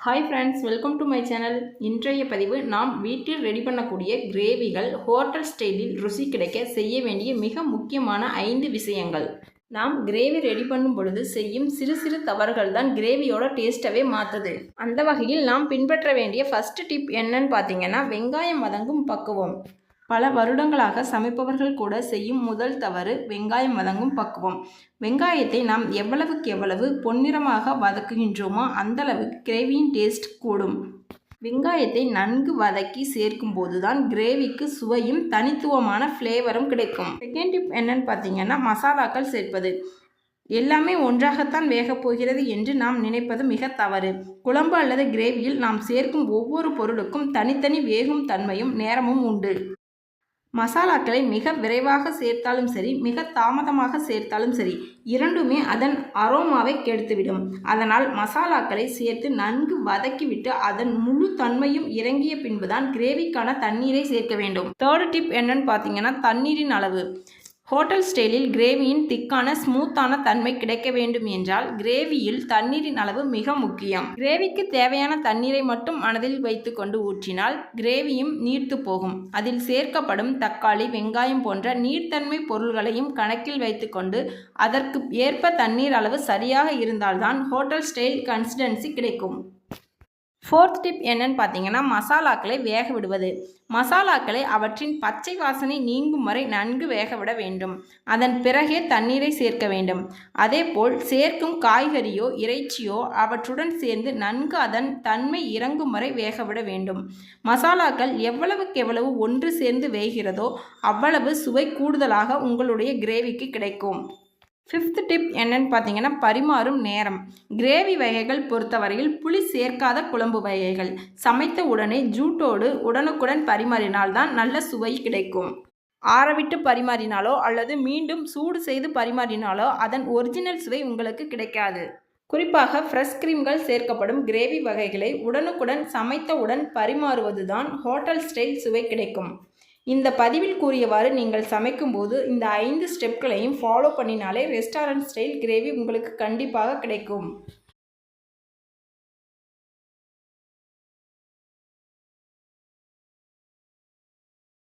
Hi friends welcome to my channel இன்றைய பதிவு நாம் வீட்டில் ரெடி பண்ணக்கூடிய கிரேவிகள் ஹோட்டல் ஸ்டைலில் ருசி கிடைக்க செய்ய வேண்டிய மிக முக்கியமான ஐந்து விஷயங்கள். நாம் கிரேவி ரெடி பண்ணும் பொழுது செய்யும் சிறு சிறு தவறுகள் தான் கிரேவியோட டேஸ்ட்டவே மாற்றுது அந்த வகையில் நாம் பின்பற்ற வேண்டிய ஃபஸ்ட்டு டிப் என்னன்னு பார்த்தீங்கன்னா வெங்காயம் வதங்கும் பக்குவம். பல வருடங்களாக சமைப்பவர்கள் கூட செய்யும் முதல் தவறு வெங்காயம் வதங்கும் பக்குவம். வெங்காயத்தை நாம் எவ்வளவுக்கு எவ்வளவு பொன்னிறமாக வதக்குகின்றோமோ அந்தளவுக்கு கிரேவியின் டேஸ்ட் கூடும். வெங்காயத்தை நன்கு வதக்கி சேர்க்கும் போதுதான் கிரேவிக்கு சுவையும் தனித்துவமான ஃப்ளேவரும் கிடைக்கும். செகண்ட் டிப் என்னன்னு பார்த்தீங்கன்னா மசாலாக்கள் சேர்ப்பது. எல்லாமே ஒன்றாகத்தான் வேகப் போகிறது என்று நாம் நினைப்பது மிக தவறு. குழம்பு அல்லது கிரேவியில் நாம் சேர்க்கும் ஒவ்வொரு பொருளுக்கும் தனித்தனி வேகும் தன்மையும் நேரமும் உண்டு. மசாலாக்களை மிக விரைவாக சேர்த்தாலும் சரி மிக தாமதமாக சேர்த்தாலும் சரி இரண்டுமே அதன் அரோமாவை கெடுத்துவிடும். அதனால் மசாலாக்களை சேர்த்து நன்கு வதக்கிவிட்டு அதன் முழு தன்மையும் இறங்கிய பின்புதான் கிரேவிக்கான தண்ணீரை சேர்க்க வேண்டும். தேர்ட் டிப் என்னன்னு பார்த்தீங்கன்னா தண்ணீரின் அளவு. ஹோட்டல் ஸ்டைலில் கிரேவியின் திக்கான ஸ்மூத்தான தன்மை கிடைக்க வேண்டும் என்றால் கிரேவியில் தண்ணீரின் அளவு மிக முக்கியம். கிரேவிக்கு தேவையான தண்ணீரை மட்டும் மனதில் வைத்துக்கொண்டு ஊற்றினால் கிரேவியும் நீர்த்து போகும். அதில் சேர்க்கப்படும் தக்காளி வெங்காயம் போன்ற நீர்த்தன்மை பொருள்களையும் கணக்கில் வைத்துக்கொண்டு அதற்கு ஏற்ப தண்ணீர் அளவு சரியாக இருந்தால்தான் ஹோட்டல் ஸ்டைல் கன்சிஸ்டன்சி கிடைக்கும். ஃபோர்த் டிப் என்னன்னு பார்த்தீங்கன்னா மசாலாக்களை வேக விடுவது. மசாலாக்களை அவற்றின் பச்சை வாசனை நீங்கும் வரை நன்கு வேக விட வேண்டும். அதன் பிறகே தண்ணீரை சேர்க்க வேண்டும். அதேபோல் சேர்க்கும் காய்கறியோ இறைச்சியோ அவற்றுடன் சேர்ந்து நன்கு அதன் தன்மை இறங்கும் வரை வேக விட வேண்டும். மசாலாக்கள் எவ்வளவுக்கு எவ்வளவு ஒன்று சேர்ந்து வேகிறதோ அவ்வளவு சுவை கூடுதலாக உங்களுடைய கிரேவிக்கு கிடைக்கும். ஃபிஃப்த் டிப் என்னன்னு பார்த்தீங்கன்னா பரிமாறும் நேரம். கிரேவி வகைகள் பொறுத்தவரையில் புளி சேர்க்காத குழம்பு வகைகள். சமைத்த உடனே ஜூட்டோடு உடனுக்குடன் பரிமாறினால்தான் நல்ல சுவை கிடைக்கும். ஆறவிட்டு பரிமாறினாலோ அல்லது மீண்டும் சூடு செய்து பரிமாறினாலோ அதன் ஒரிஜினல் சுவை உங்களுக்கு கிடைக்காது. குறிப்பாக ஃப்ரெஷ் கிரீம்கள் சேர்க்கப்படும் கிரேவி வகைகளை உடனுக்குடன் சமைத்தவுடன் பரிமாறுவதுதான் ஹோட்டல் ஸ்டைல் சுவை கிடைக்கும். இந்த பதிவில் கூறியவாறு நீங்கள் சமைக்கும்போது இந்த ஐந்து ஸ்டெப்களையும் ஃபாலோ பண்ணினாலே ரெஸ்டாரண்ட் ஸ்டைல் கிரேவி உங்களுக்கு கண்டிப்பாக கிடைக்கும்.